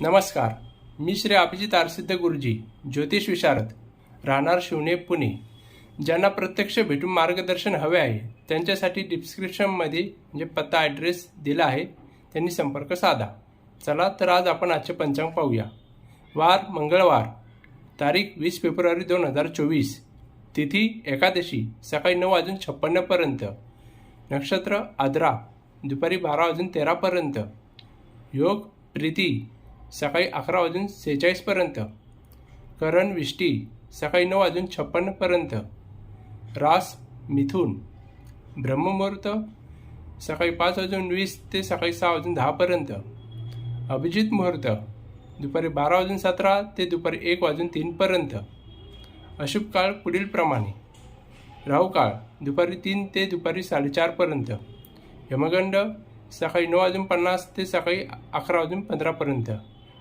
नमस्कार. मी श्री अभिजित आरसिद्ध गुरुजी ज्योतिष विशारद राहणार शिवणे पुणे. ज्यांना प्रत्यक्ष भेटून मार्गदर्शन हवे आहे त्यांच्यासाठी डिस्क्रिप्शनमध्ये म्हणजे पत्ता ॲड्रेस दिला आहे त्यांनी संपर्क साधा. चला तर आज आपण आजचे पंचांग पाहूया. वार मंगळवार तारीख वीस फेब्रुवारी दोन हजार चोवीस. तिथी एकादशी सकाळी नऊ वाजून छप्पन्नपर्यंत नक्षत्र आद्रा दुपारी बारा वाजून तेरापर्यंत योग प्रीती सकाळी अकरा वाजून सेहेचाळीसपर्यंत करण विष्टी सकाळी नऊ वाजून छप्पन्नपर्यंत रास मिथून. ब्रह्ममुहूर्त सकाळी पाच वाजून वीस ते सकाळी सहा वाजून दहापर्यंत अभिजित मुहूर्त दुपारी बारा वाजून सतरा ते दुपारी एक वाजून तीनपर्यंत अशुभ काळ पुढीलप्रमाणे राहू काळ दुपारी तीन ते दुपारी साडेचारपर्यंत यमगंड सकाळी नऊ वाजून पन्नास ते सकाळी अकरा वाजून पंधरापर्यंत